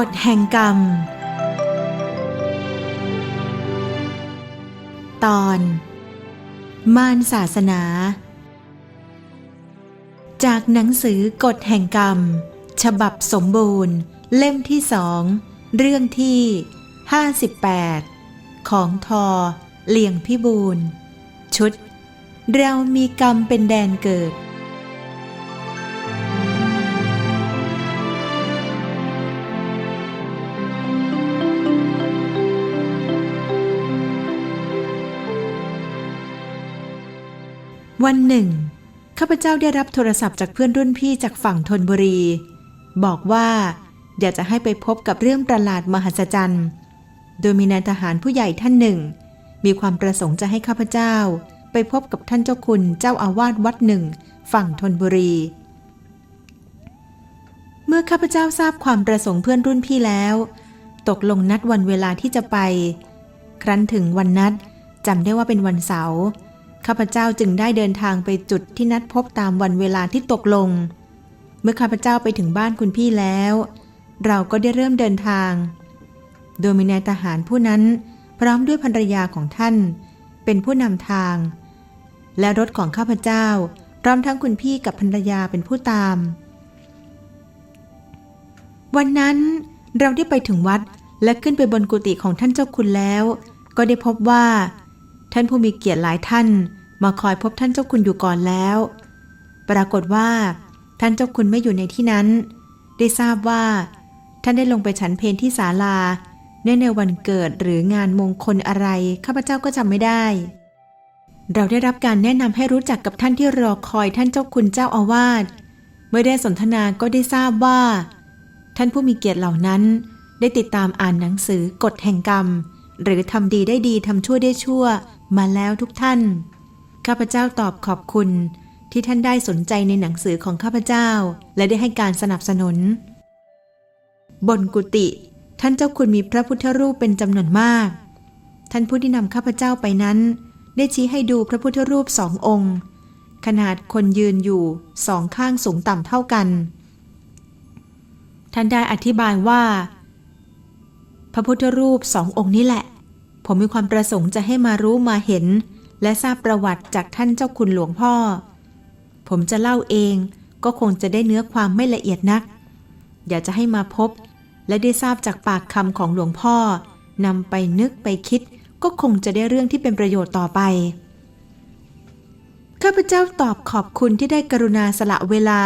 กฎแห่งกรรม ตอน มารศาสนา จากหนังสือกฎแห่งกรรม ฉบับสมบูรณ์ เล่มที่สอง เรื่องที่ 58 ของทอเลียงพิบูลชุด เรามีกรรมเป็นแดนเกิด วันหนึ่งข้าพเจ้าได้รับโทรศัพท์จากเพื่อนรุ่นพี่จากฝั่งธนบุรี บอกว่า อยากจะให้ไปพบกับเรื่องประหลาดมหัศจรรย์ โดยมีนายทหารผู้ใหญ่ท่านหนึ่ง มีความประสงค์จะให้ข้าพเจ้า ไปพบกับท่านเจ้าคุณเจ้าอาวาสวัดหนึ่ง ฝั่งธนบุรี เมื่อข้าพเจ้าทราบความประสงค์เพื่อนรุ่นพี่แล้ว ตกลงนัดวันเวลาที่จะไป ครั้นถึงวันนัดจำได้ว่าเป็นวันเสาร์ ข้าพเจ้าจึงได้เดินทางไปจุดที่นัดพบตามวันเวลาที่ตกลง เมื่อข้าพเจ้าไปถึงบ้านคุณพี่แล้ว เราก็ได้เริ่มเดินทาง โดยมีนายทหารผู้นั้นพร้อมด้วยภรรยาของท่าน เป็นผู้นำทาง และรถของข้าพเจ้า พร้อมทั้งคุณพี่กับภรรยาเป็นผู้ตาม วันนั้นเราได้ไปถึงวัดและขึ้นไปบนกุฏิของท่านเจ้าคุณแล้ว ก็ได้พบว่า ท่านผู้มีเกียรติหลายท่าน มาคอยพบท่านเจ้าคุณอยู่ก่อนแล้ว ปรากฏว่า ท่านเจ้าคุณไม่อยู่ในที่นั้น ได้ทราบว่า ท่านได้ลงไปฉันเพลที่ศาลา เนื่องในวันเกิดหรืองานมงคลอะไรข้าพเจ้าก็จำไม่ได้ เราได้รับการแนะนำให้รู้จักกับท่านที่รอคอยท่านเจ้าคุณเจ้าอาวาสเมื่อได้สนทนาก็ได้ทราบว่า ท่านผู้มีเกียรติเหล่านั้น ได้ติดตามอ่านหนังสือกฎแห่งกรรม หรือทำดีได้ดีทำชั่วได้ชั่ว มาแล้วทุกท่าน ข้าพเจ้าตอบขอบคุณที่ท่านได้สนใจในหนังสือของข้าพเจ้า และได้ให้การสนับสนุน บนกุฏิท่านเจ้าคุณมีพระพุทธรูปเป็นจำนวนมาก ท่านผู้ที่นำข้าพเจ้าไปนั้น ได้ชี้ให้ดูพระพุทธรูปสององค์ ขนาดคนยืนอยู่สองข้างสูงต่ำเท่ากัน ท่านได้อธิบายว่า พระพุทธรูปสององค์นี้แหละ ผมมีความประสงค์จะให้มารู้มาเห็น และทราบประวัติจากท่านเจ้าคุณหลวงพ่อ ผมจะเล่าเองก็คงจะได้เนื้อความไม่ละเอียดนัก อยากจะให้มาพบ และได้ทราบจากปากคำของหลวงพ่อนำไปนึกไปคิด ก็คงจะได้เรื่องที่เป็นประโยชน์ต่อไป ข้าพเจ้าตอบขอบคุณที่ได้กรุณาสละเวลา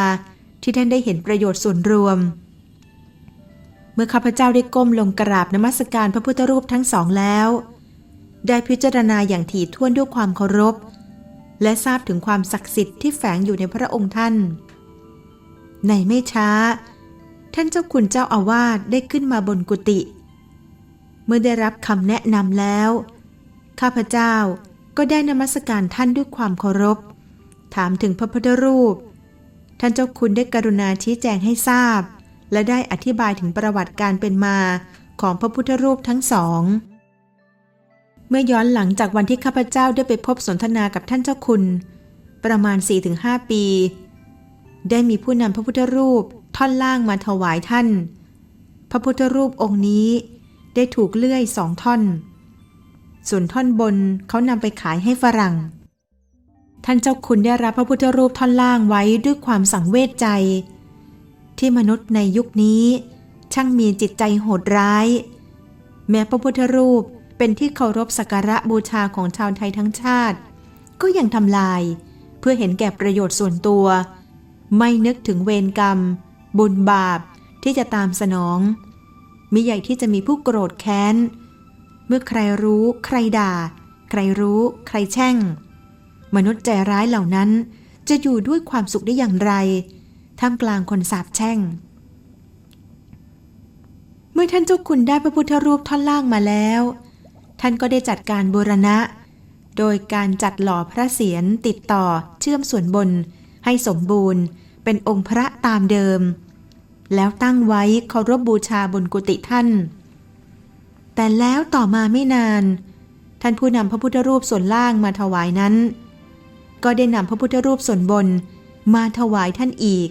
ที่ท่านได้เห็นประโยชน์ส่วนรวม เมื่อข้าพเจ้าได้ก้มลงกราบนมัสการพระพุทธรูปทั้งสองแล้ว ได้พิจารณาอย่างถี่ถ้วนด้วยความเคารพ และทราบถึงความศักดิ์สิทธิ์ที่แฝงอยู่ในพระองค์ท่าน ในไม่ช้า ท่านเจ้าคุณเจ้าอาวาสได้ขึ้นมาบนกุฏิเมื่อได้รับคำแนะนำแล้ว ข้าพเจ้าก็ได้นมัสการท่านด้วยความเคารพ ถามถึงพระพุทธรูป ท่านเจ้าคุณได้กรุณาชี้แจงให้ทราบ และได้อธิบายถึงประวัติการเป็นมาของพระพุทธรูปทั้งสอง เมื่อย้อนหลังจากวันที่ข้าพเจ้าได้ไปพบสนทนากับท่านเจ้าคุณ ประมาณ 4-5 ปี ได้มีผู้นำพระพุทธรูปท่อนล่างมาถวายท่าน พระพุทธรูปองค์นี้ได้ถูกเลื่อยสองท่อน ส่วนท่อนบนเขานำไปขายให้ฝรั่ง ท่านเจ้าคุณได้รับพระพุทธรูปท่อนล่างไว้ด้วยความสังเวชใจ ที่มนุษย์ในยุคนี้ ช่างมีจิตใจโหดร้าย แม้พระพุทธรูป เป็นที่เคารพสักการะบูชาของชาวไทยทั้งชาติ ก็ยังทำลาย เพื่อเห็นแก่ประโยชน์ส่วนตัว ไม่นึกถึงเวรกรรม บุญบาปที่จะตามสนอง มิใหญ่ที่จะมีผู้โกรธแค้น เมื่อใครรู้ ใครด่า ใครรู้ ใครแช่ง มนุษย์ใจร้ายเหล่านั้น จะอยู่ด้วยความสุขได้อย่างไร ท่ามกลางคนสาปแช่ง เมื่อท่านเจ้าคุณได้พระพุทธรูปท่อนล่างมาแล้ว ท่านก็ได้จัดการบูรณะ โดยการจัดหล่อพระเศียรติดต่อเชื่อมส่วนบน ให้สมบูรณ์ เป็นองค์พระตามเดิม แล้วตั้งไว้เคารพบูชาบนกุฏิท่าน แต่แล้วต่อมาไม่นาน ท่านผู้นำพระพุทธรูปส่วนล่างมาถวายนั้น ก็ได้นำพระพุทธรูปส่วนบนมาถวายท่านอีก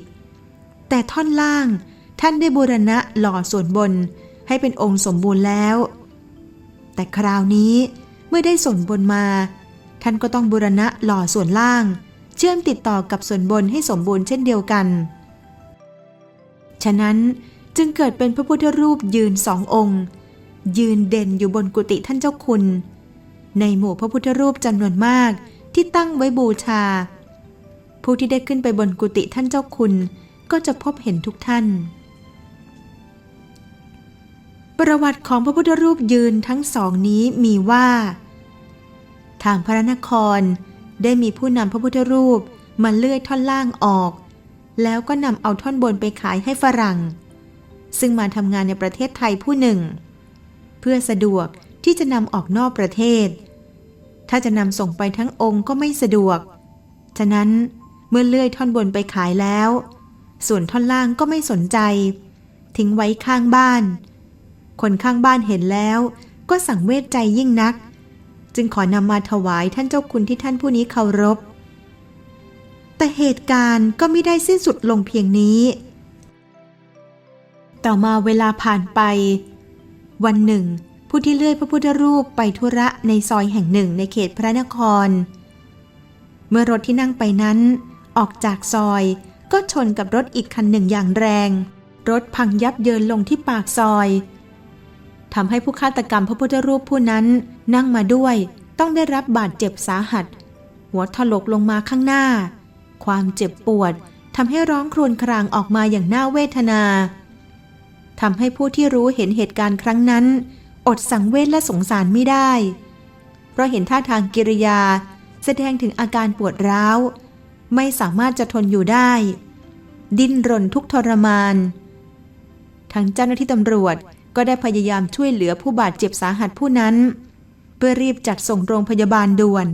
แต่ท่อนล่างท่านได้บูรณะหล่อส่วนบนให้เป็นองค์สมบูรณ์แล้ว แต่คราวนี้เมื่อได้ส่วนบนมา ท่านก็ต้องบูรณะหล่อส่วนล่าง เชื่อมติดต่อกับส่วนบนให้สมบูรณ์เช่นเดียวกัน ฉะนั้นจึงเกิดเป็นพระพุทธรูปยืนสององค์ ยืนเด่นอยู่บนกุฏิท่านเจ้าคุณ ในหมู่พระพุทธรูปจำนวนมากที่ตั้งไว้บูชา ผู้ที่ได้ขึ้นไปบนกุฏิท่านเจ้าคุณก็จะพบเห็นทุกท่าน ประวัติของพระพุทธรูปยืนทั้งสองนี้มีว่า ทางพระนครได้มีผู้นำพระพุทธรูปมาเลื่อยท่อนล่างออก แล้วก็นำเอาท่อนบนไปขายให้ฝรั่ง ซึ่งมาทำงานในประเทศไทยผู้หนึ่ง เพื่อสะดวกที่จะนำออกนอกประเทศ ถ้าจะนำส่งไปทั้งองค์ก็ไม่สะดวก ฉะนั้นเมื่อเลื่อยท่อนบนไปขายแล้ว ส่วนท่อนล่างก็ไม่สนใจ ทิ้งไว้ข้างบ้าน คนข้างบ้านเห็นแล้ว ก็สังเวชใจยิ่งนัก จึงขอนำมาถวายท่านเจ้าคุณที่ท่านผู้นี้เคารพ แต่เหตุการณ์ก็ไม่ได้สิ้นสุดลงเพียงนี้ ต่อมาเวลาผ่านไป วันหนึ่ง ผู้ที่เลื่อยพระพุทธรูปไปธุระในซอยแห่งหนึ่งในเขตพระนคร เมื่อรถที่นั่งไปนั้น ออกจากซอยก็ชนกับรถอีกคันหนึ่งอย่างแรง รถพังยับเยินลงที่ปากซอย ทำให้ผู้ฆาตกรรมพระพุทธรูปผู้นั้นนั่งมาด้วย ต้องได้รับบาดเจ็บสาหัส หัวถลกลงมาข้างหน้า ความเจ็บปวดทำให้ร้องครวญครางออกมาอย่างน่าเวทนาทำให้ผู้ที่รู้เห็นเหตุการณ์ครั้งนั้น อดสังเวชและสงสารไม่ได้ เพราะเห็นท่าทางกิริยา แสดงถึงอาการปวดร้าว ไม่สามารถจะทนอยู่ได้ ดิ้นรนทุกทรมาน ทั้งเจ้าหน้าที่ตำรวจ ก็ได้พยายามช่วยเหลือผู้บาดเจ็บสาหัสผู้นั้น เพื่อรีบจัดส่งโรงพยาบาลด่วน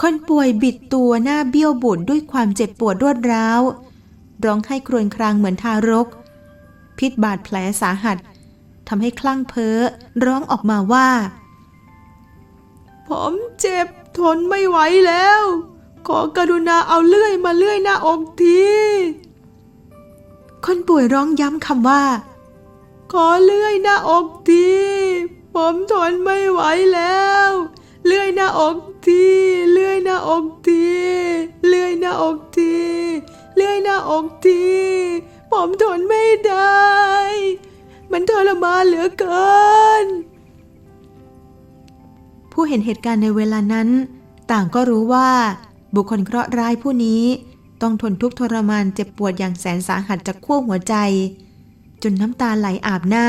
คนป่วยบิดตัวหน้าเบี้ยวบุดด้วยความเจ็บปวดรวดร้าว ร้องไห้ครวญครางเหมือนทารก พิษบาดแผลสาหัสทำให้คลั่งเพ้อร้องออกมาว่า ผมเจ็บทนไม่ไหวแล้ว ขอกรุณาเอาเลื่อยมาเลื่อยหน้าอกที คนป่วยร้องย้ำคำว่า ขอเลื่อยหน้าอกที ผมทนไม่ไหวแล้ว เลื่อยหน้าอกที เลื่อยหน้าอกที เลื่อยหน้าอกที เลื่อยหน้าอกที ผมทนไม่ได้ มันทรมานเหลือเกิน ผู้เห็นเหตุการณ์ในเวลานั้น ต่างก็รู้ว่าบุคคลเคราะห์ร้ายผู้นี้ ต้องทนทุกข์ทรมานเจ็บปวดอย่างแสนสาหัสจากขั้วหัวใจ จนน้ำตาไหลอาบหน้า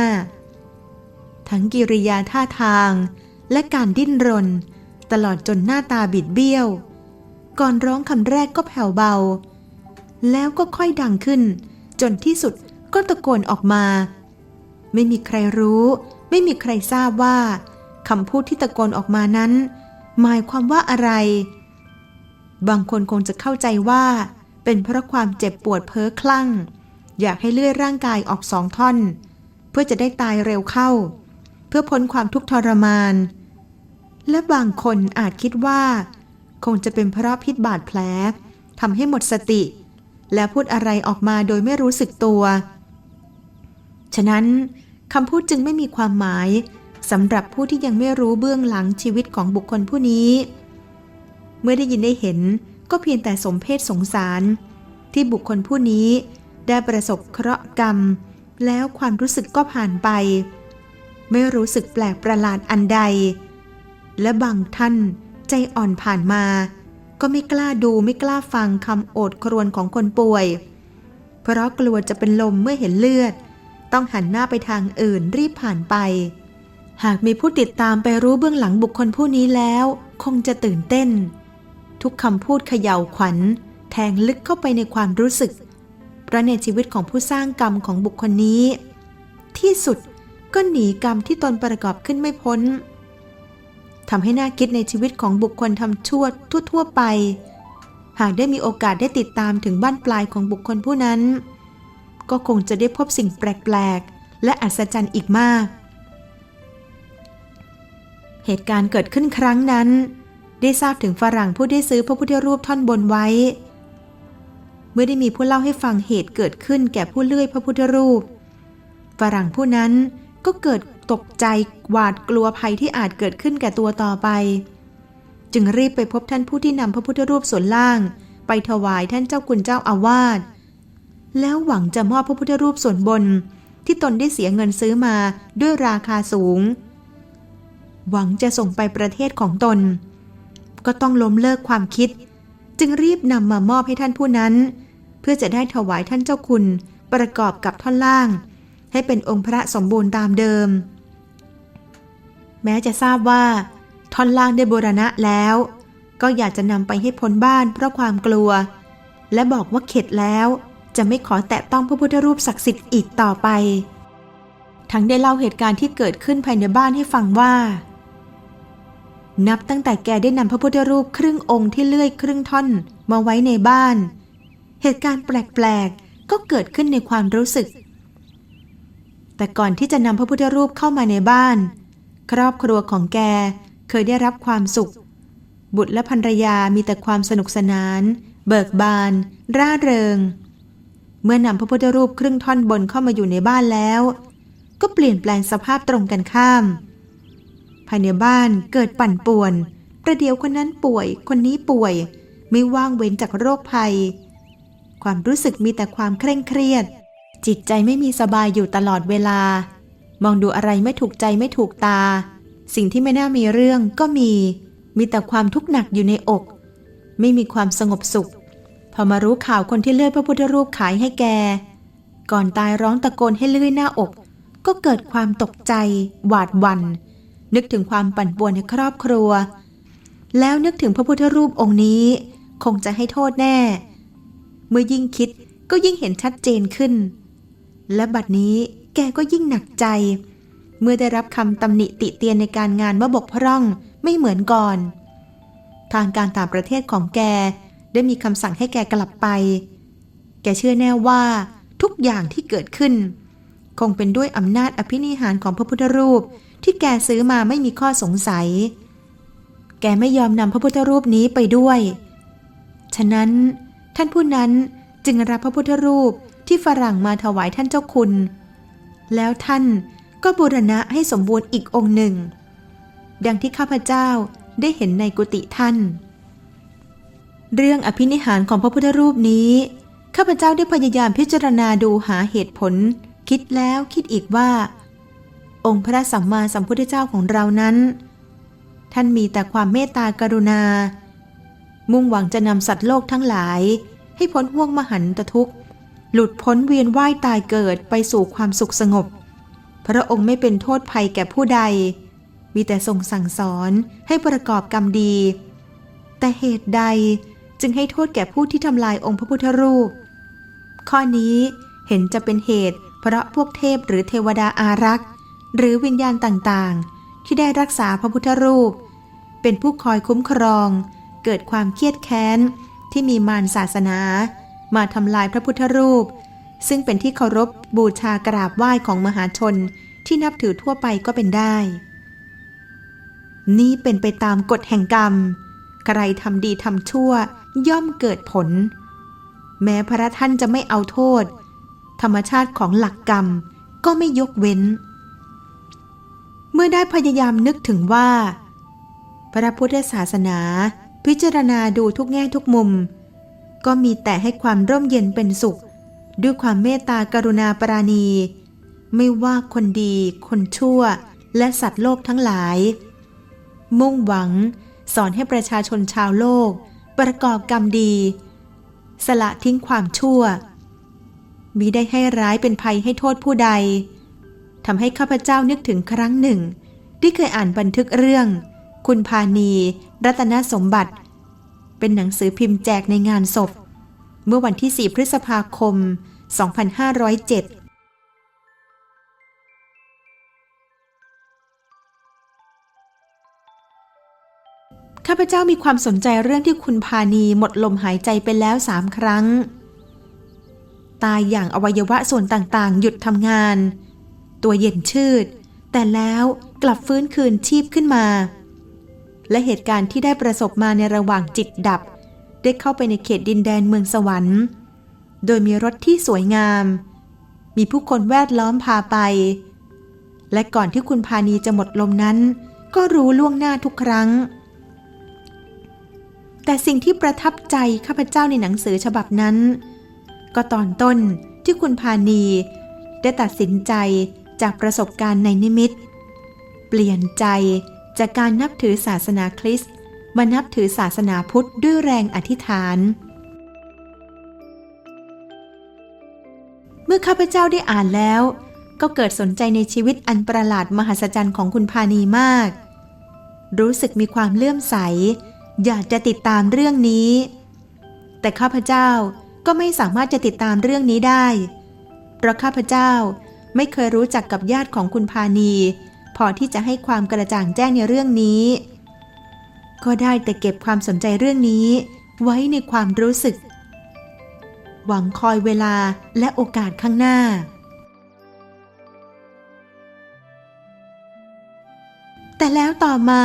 ทั้งกิริยาท่าทางและการดิ้นรน ตลอดจนหน้าตาบิดเบี้ยว ก่อนร้องคำแรกก็แผ่วเบา แล้วก็ค่อยดังขึ้น จนที่สุดก็ตะโกนออกมา ไม่มีใครรู้ ไม่มีใครทราบว่าคำพูดที่ตะโกนออกมานั้น หมายความว่าอะไร บางคนคงจะเข้าใจว่า เป็นเพราะความเจ็บปวดเพ้อคลั่ง อยากให้เลื่อยร่างกายออกสองท่อน เพื่อจะได้ตายเร็วเข้า เพื่อพ้นความทุกข์ทรมาน และบางคนอาจคิดว่า คงจะเป็นเพราะพิษบาดแผลทำให้หมดสติ และพูดอะไรออกมาโดยไม่รู้สึกตัว ฉะนั้นคำพูดจึงไม่มีความหมายสำหรับผู้ที่ยังไม่รู้เบื้องหลังชีวิตของบุคคลผู้นี้ เมื่อได้ยินได้เห็น ก็เพียงแต่สมเพศสงสาร ที่บุคคลผู้นี้ได้ประสบเคราะห์กรรม แล้วความรู้สึกก็ผ่านไป ไม่รู้สึกแปลกประหลาดอันใด และบางท่านใจอ่อนผ่านมา ก็ไม่กล้าดูไม่กล้าฟังคำโอดครวญของคนป่วย เพราะกลัวจะเป็นลมเมื่อเห็นเลือด ต้องหันหน้าไปทางอื่นรีบผ่านไป หากมีผู้ติดตามไปรู้เบื้องหลังบุคคลผู้นี้แล้ว คงจะตื่นเต้น ทุกคำพูดเขย่าวขวัญ แทงลึกเข้าไปในความรู้สึก เพราะในชีวิตของผู้สร้างกรรมของบุคคลนี้ ที่สุดก็หนีกรรมที่ตนประกอบขึ้นไม่พ้นทำให้น่าคิดในชีวิตของบุคคลทำชั่วทั่ว ๆ ไป หากได้มีโอกาสได้ติดตามถึงบ้านปลายของบุคคลผู้นั้น ก็คงจะได้พบสิ่งแปลก ๆ และอัศจรรย์อีกมาก เหตุการณ์เกิดขึ้นครั้งนั้น ได้ทราบถึงฝรั่งผู้ได้ซื้อพระพุทธรูปท่อนบนไว้ เมื่อได้มีผู้เล่าให้ฟังเหตุเกิดขึ้นแก่ผู้เลื่อยพระพุทธรูป ฝรั่งผู้นั้นก็เกิดตกใจหวาดกลัวภัยที่อาจเกิดขึ้นแก่ตัวต่อไป จึงรีบไปพบท่านผู้ที่นำพระพุทธรูปส่วนล่าง ไปถวายท่านเจ้าคุณเจ้าอาวาสแล้วหวังจะมอบพระพุทธรูปส่วนบนที่ตนได้เสียเงินซื้อมาด้วยราคาสูง หวังจะส่งไปประเทศของตน ก็ต้องล้มเลิกความคิด จึงรีบนำมามอบให้ท่านผู้นั้น เพื่อจะได้ถวายท่านเจ้าคุณประกอบกับท่อนล่าง ให้เป็นองค์พระสมบูรณ์ตามเดิม แม้จะทราบว่า ท่อนล่างได้บูรณะแล้ว ก็อยากจะนำไปให้พ้นบ้านเพราะความกลัว และบอกว่าเข็ดแล้วจะไม่ขอแตะต้องพระพุทธรูปศักดิ์สิทธิ์อีกต่อไป ทั้งได้เล่าเหตุการณ์ที่เกิดขึ้นภายในบ้านให้ฟังว่า นับตั้งแต่แกได้นำพระพุทธรูปครึ่งองค์ที่เลื่อยครึ่งท่อนมาไว้ในบ้าน เหตุการณ์แปลกๆ ก็เกิดขึ้นในความรู้สึก แต่ก่อนที่จะนำพระพุทธรูปเข้ามาในบ้าน ครอบครัวของแกเคยได้รับความสุข บุตรและภรรยามีแต่ความสนุกสนาน เบิกบาน ร่าเริง เมื่อนำพระพุทธรูปครึ่งท่อนบนเข้ามาอยู่ในบ้านแล้ว ก็เปลี่ยนแปลงสภาพตรงกันข้าม ภายในบ้านเกิดปั่นป่วน ประเดี๋ยวคนนั้นป่วย คนนี้ป่วย ไม่ว่างเว้นจากโรคภัย ความรู้สึกมีแต่ความเคร่งเครียด จิตใจไม่มีสบายอยู่ตลอดเวลา มองดูอะไรไม่ถูกใจไม่ถูกตา สิ่งที่ไม่น่ามีเรื่องก็มี มีแต่ความทุกข์หนักอยู่ในอก ไม่มีความสงบสุข พอมารู้ข่าวคนที่เลื่อยพระพุทธรูปขายให้แก ก่อนตายร้องตะโกนให้เลื่อยหน้าอก ก็เกิดความตกใจ หวาดวัน่น นึกถึงความปั่นป่วนในครอบครัว แล้วนึกถึงพระพุทธรูปองค์นี้ คงจะให้โทษแน่ เมื่อยิ่งคิดก็ยิ่งเห็นชัดเจนขึ้น และบัดนี้แกก็ยิ่งหนักใจ เมื่อได้รับคำตำหนิติเตียนในการงานว่าบกพร่องไม่เหมือนก่อน ทางการต่างประเทศของแกได้มีคำสั่งให้แกกลับไป แกเชื่อแน่ว่าทุกอย่างที่เกิดขึ้น คงเป็นด้วยอำนาจอภินิหารของพระพุทธรูป ที่แกซื้อมาไม่มีข้อสงสัย แกไม่ยอมนำพระพุทธรูปนี้ไปด้วย ฉะนั้นท่านผู้นั้นจึงรับพระพุทธรูปที่ฝรั่งมาถวายท่านเจ้าคุณ แล้วท่านก็บูรณะให้สมบูรณ์อีกองค์หนึ่ง ดังที่ข้าพเจ้าได้เห็นในกุฏิท่าน เรื่องอภินิหารของพระพุทธรูปนี้ ข้าพเจ้าได้พยายามพิจารณาดูหาเหตุผล คิดแล้วคิดอีกว่า องค์พระสัมมาสัมพุทธเจ้าของเรานั้น ท่านมีแต่ความเมตตากรุณา มุ่งหวังจะนำสัตว์โลกทั้งหลาย ให้พ้นห่วงมหันตทุกข์ หลุดพ้นเวียนว่ายตายเกิดไปสู่ความสุขสงบ พระองค์ไม่เป็นโทษภัยแก่ผู้ใด มีแต่ทรงสั่งสอนให้ประกอบกรรมดี แต่เหตุใดจึงให้โทษแก่ผู้ที่ทำลายองค์พระพุทธรูป ข้อนี้เห็นจะเป็นเหตุเพราะพวกเทพหรือเทวดาอารักษ์ หรือวิญญาณต่างๆ ที่ได้รักษาพระพุทธรูป เป็นผู้คอยคุ้มครอง เกิดความเครียดแค้น ที่มีมารศาสนา มาทำลายพระพุทธรูป ซึ่งเป็นที่เคารพบูชากราบไหว้ของมหาชนที่นับถือทั่วไปก็เป็นได้ นี่เป็นไปตามกฎแห่งกรรม ใครทำดีทำชั่วย่อมเกิดผล แม้พระท่านจะไม่เอาโทษ ธรรมชาติของหลักกรรมก็ไม่ยกเว้น เมื่อได้พยายามนึกถึงว่า พระพุทธศาสนา พิจารณาดูทุกแง่ทุกมุม ก็มีแต่ให้ความร่มเย็นเป็นสุข ด้วยความเมตตากรุณาปราณี ไม่ว่าคนดี คนชั่ว และสัตว์โลกทั้งหลาย มุ่งหวัง สอนให้ประชาชนชาวโลก ประกอบกรรมดี สละทิ้งความชั่วมิได้ให้ร้ายเป็นภัยให้โทษผู้ใด ทำให้ข้าพเจ้านึกถึงครั้งหนึ่ง ที่เคยอ่านบันทึกเรื่อง คุณพานีรัตนสมบัติ เป็นหนังสือพิมพ์แจกในงานศพ เมื่อวันที่ 4 พฤษภาคม 2507ข้าพเจ้ามีความสนใจเรื่องที่คุณพานีหมดลมหายใจไปแล้วสามครั้ง ตายอย่างอวัยวะส่วนต่างๆ หยุดทำงาน ตัวเย็นชืด แต่แล้วกลับฟื้นคืนชีพขึ้นมา และเหตุการณ์ที่ได้ประสบมาในระหว่างจิตดับ ได้เข้าไปในเขตดินแดนเมืองสวรรค์ โดยมีรถที่สวยงาม มีผู้คนแวดล้อมพาไป และก่อนที่คุณพานีจะหมดลมนั้น ก็รู้ล่วงหน้าทุกครั้ง แต่สิ่งที่ประทับใจข้าพเจ้าในหนังสือฉบับนั้น ก็ตอนต้นที่คุณพานีได้ตัดสินใจ จากประสบการณ์ในนิมิต เปลี่ยนใจจากการนับถือศาสนาคริสต์มานับถือศาสนาพุทธด้วยแรงอธิษฐาน เมื่อข้าพเจ้าได้อ่านแล้ว ก็เกิดสนใจในชีวิตอันประหลาดมหัศจรรย์ของคุณพานีมาก รู้สึกมีความเลื่อมใส อยากจะติดตามเรื่องนี้ แต่ข้าพเจ้าก็ไม่สามารถจะติดตามเรื่องนี้ได้ เพราะข้าพเจ้า ไม่เคยรู้จักกับญาติของคุณพานีพอที่จะให้ความกระจ่างแจ้งในเรื่องนี้ ก็ได้แต่เก็บความสนใจเรื่องนี้ ไว้ในความรู้สึก หวังคอยเวลาและโอกาสข้างหน้า แต่แล้วต่อมา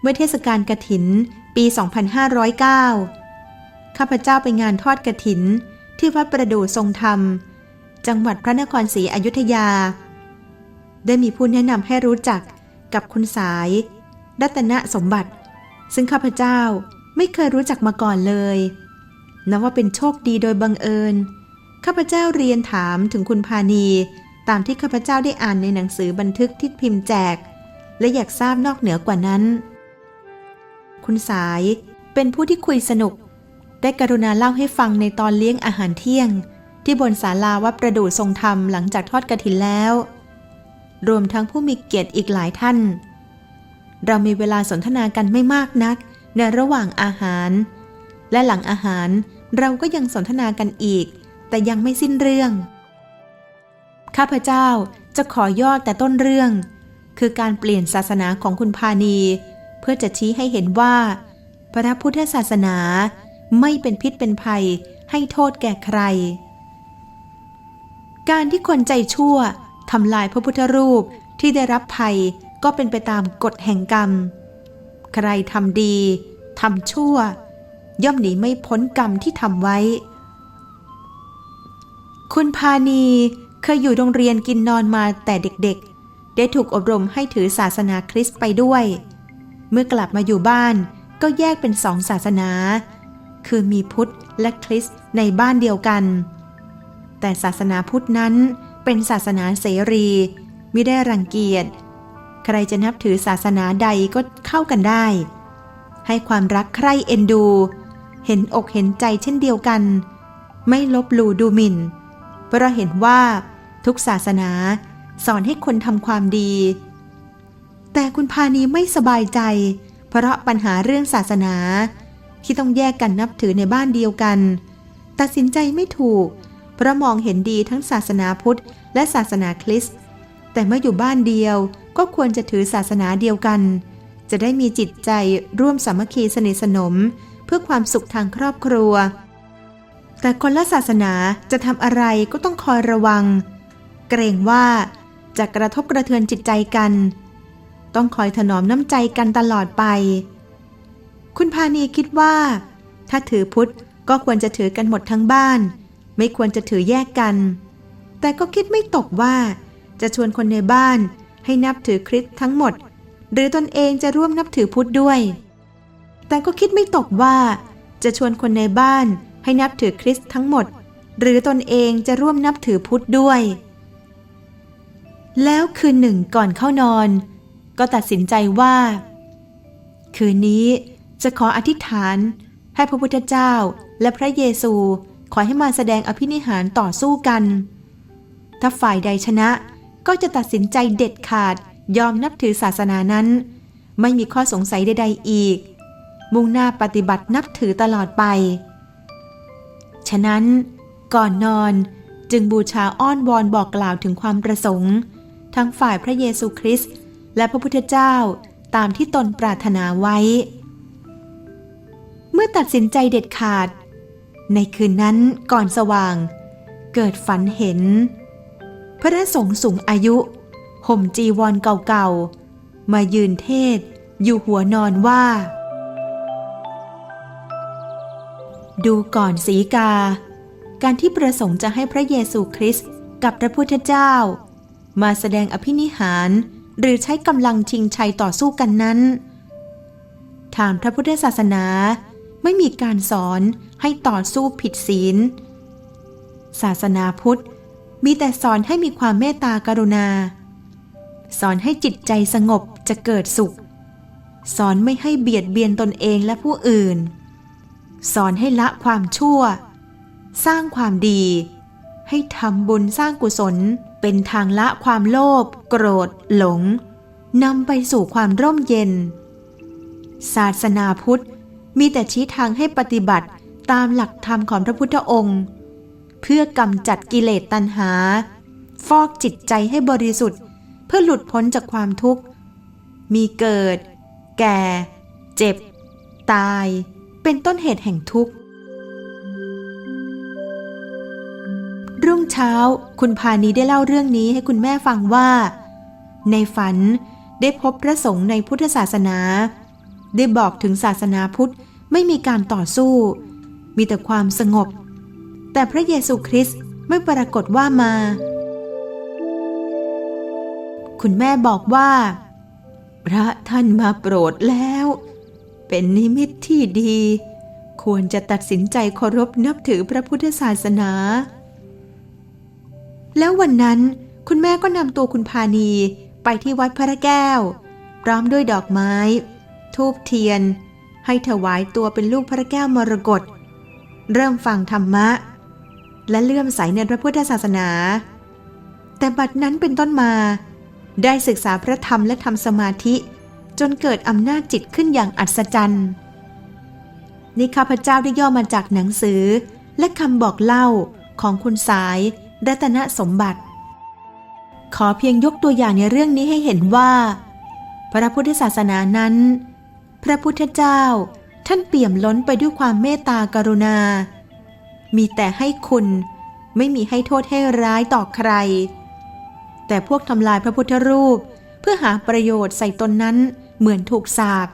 เมื่อเทศกาลกระถินปี 2509 ข้าพเจ้าไปงานทอดกระถินที่วัดประดู่ทรงธรรม จังหวัดพระนครศรีอยุธยา ได้มีผู้แนะนำให้รู้จักกับคุณสาย รัตนสมบัติ ซึ่งข้าพเจ้าไม่เคยรู้จักมาก่อนเลยนับว่าเป็นโชคดีโดยบังเอิญ ข้าพเจ้าเรียนถามถึงคุณพานีตามที่ข้าพเจ้าได้อ่านในหนังสือบันทึกที่พิมพ์แจก และอยากทราบนอกเหนือกว่านั้น คุณสายเป็นผู้ที่คุยสนุก ได้กรุณาเล่าให้ฟังในตอนเลี้ยงอาหารเที่ยง ที่บนศาลาวัดประดู่ทรงธรรมหลังจากทอดกระถินแล้ว รวมทั้งผู้มีเกียรติอีกหลายท่าน เรามีเวลาสนทนากันไม่มากนัก ในระหว่างอาหาร และหลังอาหารเราก็ยังสนทนากันอีก แต่ยังไม่สิ้นเรื่อง ข้าพเจ้าจะขอยอดแต่ต้นเรื่อง คือการเปลี่ยนศาสนาของคุณพานีเพื่อจะชี้ให้เห็นว่า พระพุทธศาสนาไม่เป็นพิษเป็นภัยให้โทษแก่ใคร การที่คนใจชั่วทำลายพระพุทธรูปที่ได้รับภัยก็เป็นไปตามกฎแห่งกรรม ใครทำดีทำชั่ว ย่อมหนีไม่พ้นกรรมที่ทำไว้ คุณพานีเคยอยู่โรงเรียนกินนอนมาแต่เด็กๆ ได้ถูกอบรมให้ถือศาสนาคริสต์ไปด้วย เมื่อกลับมาอยู่บ้านก็แยกเป็นสองศาสนา คือมีพุทธและคริสต์ในบ้านเดียวกัน แต่ศาสนาพุทธนั้นเป็นศาสนาเสรีไม่ได้รังเกียจ ใครจะนับถือศาสนาใดก็เข้ากันได้ ให้ความรักใคร่เอ็นดู เห็นอกเห็นใจเช่นเดียวกัน ไม่ลบหลู่ดูหมิ่น เพราะเห็นว่าทุกศาสนาสอนให้คนทำความดี แต่คุณพานีไม่สบายใจ เพราะปัญหาเรื่องศาสนา ที่ต้องแยกกันนับถือในบ้านเดียวกัน ตัดสินใจไม่ถูก เพราะมองเห็นดีทั้งศาสนาพุทธ และศาสนาคริสต์แต่เมื่ออยู่บ้านเดียวก็ควรจะถือศาสนาเดียวกัน จะได้มีจิตใจร่วมสามัคคีสนิทสนม เพื่อความสุขทางครอบครัว แต่คนละศาสนาจะทำอะไรก็ต้องคอยระวัง เกรงว่าจะกระทบกระเทือนจิตใจกัน ต้องคอยถนอมน้ำใจกันตลอดไป คุณพานีคิดว่า ถ้าถือพุทธก็ควรจะถือกันหมดทั้งบ้าน ไม่ควรจะถือแยกกัน แต่ก็คิดไม่ตกว่า จะชวนคนในบ้านให้นับถือคริสต์ทั้งหมด หรือตนเองจะร่วมนับถือพุทธด้วย แต่ก็คิดไม่ตกว่า จะชวนคนในบ้านให้นับถือคริสต์ทั้งหมด หรือตนเองจะร่วมนับถือพุทธด้วย แล้วคืนหนึ่งก่อนเข้านอน ก็ตัดสินใจว่า คืนนี้จะขออธิษฐานให้พระพุทธเจ้าและพระเยซู ขอให้มาแสดงอภินิหารต่อสู้กัน ถ้าฝ่ายใดชนะก็จะตัดสินใจเด็ดขาดยอมนับถือศาสนานั้น ไม่มีข้อสงสัยใดๆอีก มุ่งหน้าปฏิบัตินับถือตลอดไป ฉะนั้น ก่อนนอนจึงบูชาอ้อนวอนบอกกล่าวถึงความประสงค์ ทั้งฝ่ายพระเยซูคริสต์และพระพุทธเจ้าตามที่ตนปรารถนาไว้ เมื่อตัดสินใจเด็ดขาด ในคืนนั้นก่อนสว่าง เกิดฝันเห็น พระสงฆ์สูงอายุ ห่มจีวรเก่าๆ มายืนเทศอยู่หัวนอนว่า ดูก่อนสีกา การที่ประสงค์จะให้พระเยซูคริสต์กับพระพุทธเจ้า มาแสดงอภินิหารหรือใช้กำลังชิงชัยต่อสู้กันนั้น ทางพระพุทธศาสนา ไม่มีการสอนให้ต่อสู้ผิดศีล ศาสนาพุทธมีแต่สอนให้มีความเมตตากรุณา สอนให้จิตใจสงบจะเกิดสุข สอนไม่ให้เบียดเบียนตนเองและผู้อื่น สอนให้ละความชั่ว สร้างความดี ให้ทำบุญสร้างกุศลเป็นทางละความโลภโกรธ หลงนำไปสู่ความร่มเย็น ศาสนาพุทธ มีแต่ชี้ทางให้ปฏิบัติตามหลักธรรมของพระพุทธองค์ เพื่อกำจัดกิเลสตัณหา ฟอกจิตใจให้บริสุทธิ์ เพื่อหลุดพ้นจากความทุกข์ มีเกิด แก่ เจ็บ ตาย เป็นต้นเหตุแห่งทุกข์ รุ่งเช้าคุณพานีได้เล่าเรื่องนี้ให้คุณแม่ฟังว่า ในฝันได้พบพระสงฆ์ในพุทธศาสนา ได้บอกถึงศาสนาพุทธ ไม่มีการต่อสู้ มีแต่ความสงบ แต่พระเยซูคริสต์ไม่ปรากฏว่ามา คุณแม่บอกว่า พระท่านมาโปรดแล้ว เป็นนิมิตที่ดี ควรจะตัดสินใจเคารพนับถือพระพุทธศาสนา แล้ววันนั้นคุณแม่ก็นำตัวคุณพานีไปที่วัดพระแก้ว พร้อมด้วยดอกไม้ ทูบเทียน ให้ถวายตัวเป็นลูกพระแก้วมรกตเริ่มฟังธรรมะ และเลื่อมใสในพระพุทธศาสนา แต่บัดนั้นเป็นต้นมา ได้ศึกษาพระธรรมและทำสมาธิ จนเกิดอำนาจจิตขึ้นอย่างอัศจรรย์นี่ข้าพเจ้าได้ย่อมาจากหนังสือ และคำบอกเล่าของคุณสายรัตนสมบัติ ขอเพียงยกตัวอย่างในเรื่องนี้ให้เห็นว่า พระพุทธศาสนานั้น พระพุทธเจ้า ท่านเปี่ยมล้นไปด้วยความเมตตากรุณา มีแต่ให้คุณไม่มีให้โทษให้ร้ายต่อใคร แต่พวกทำลายพระพุทธรูปเพื่อหาประโยชน์ใส่ตนนั้นเหมือนถูกสาป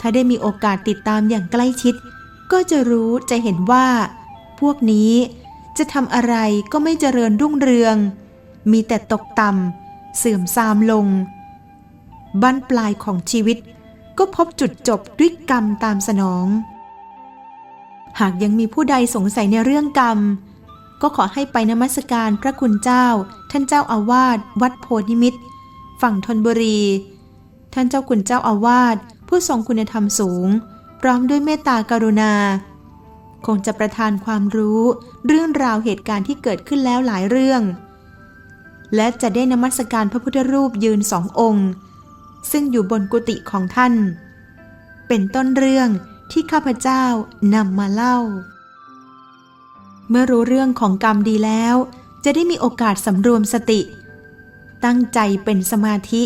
ถ้าได้มีโอกาสติดตามอย่างใกล้ชิด ก็จะรู้จะเห็นว่า พวกนี้จะทำอะไรก็ไม่เจริญรุ่งเรือง มีแต่ตกต่ำเสื่อมทรามลง บั้นปลายของชีวิต ก็พบจุดจบด้วยกรรมตามสนอง หากยังมีผู้ใดสงสัยในเรื่องกรรม ก็ขอให้ไปนมัสการพระคุณเจ้า ท่านเจ้าอาวาสวัดโพธิมิตร ฝั่งธนบุรี ท่านเจ้าคุณเจ้าอาวาสผู้ทรงคุณธรรมสูง พร้อมด้วยเมตตากรุณา คงจะประทานความรู้เรื่องราวเหตุการณ์ที่เกิดขึ้นแล้วหลายเรื่อง และจะได้นมัสการพระพุทธรูปยืนสององค์ ซึ่งอยู่บนกุฏิของท่าน เป็นต้นเรื่องที่ข้าพเจ้านำมาเล่า เมื่อรู้เรื่องของกรรมดีแล้ว จะได้มีโอกาสสำรวมสติ ตั้งใจเป็นสมาธิ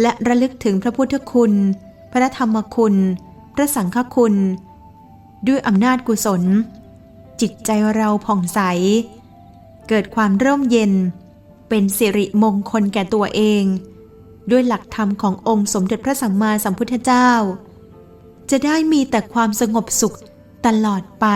และระลึกถึงพระพุทธคุณ พระธรรมคุณ พระสังฆคุณ ด้วยอำนาจกุศล จิตใจเราผ่องใส เกิดความร่มเย็น เป็นสิริมงคลแก่ตัวเอง ด้วยหลักธรรมขององค์สมเด็จพระสัมมาสัมพุทธเจ้า จะได้มีแต่ความสงบสุขตลอดไป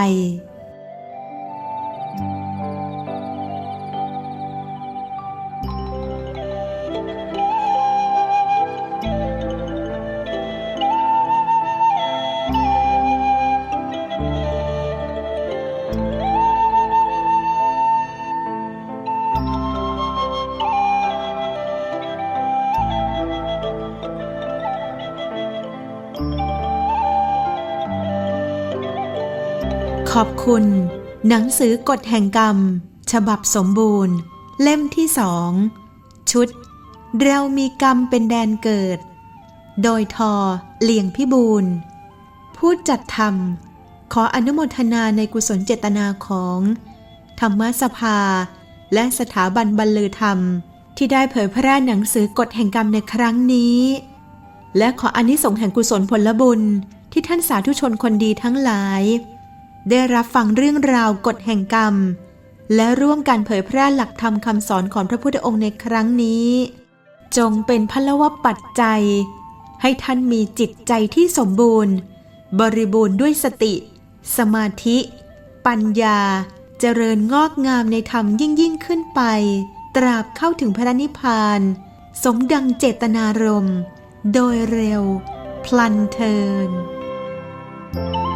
หนังสือกฎแห่งกรรม ฉบับสมบูรณ์ เล่มที่สอง ชุด เรามีกรรมเป็นแดนเกิด โดยทอเลียงพิบูลผู้จัดทำขออนุโมทนาในกุศลเจตนาของ ธรรมสภา และสถาบันบรรลือธรรม ที่ได้เผยแพร่หนังสือกฎแห่งกรรมในครั้งนี้ และขออนิสงส์แห่งกุศลผลบุญที่ท่านสาธุชนคนดีทั้งหลาย ได้รับฟังเรื่องราวกฎแห่งกรรม และร่วมการเผยแพร่หลักธรรมคำสอนของพระพุทธองค์ในครั้งนี้ จงเป็นพลวปัจจัย ให้ท่านมีจิตใจที่สมบูรณ์ บริบูรณ์ด้วยสติ สมาธิ ปัญญา เจริญงอกงามในธรรมยิ่งยิ่งขึ้นไป ตราบเข้าถึงพระนิพพาน สมดังเจตนารมณ์ โดยเร็ว พลันเทินเ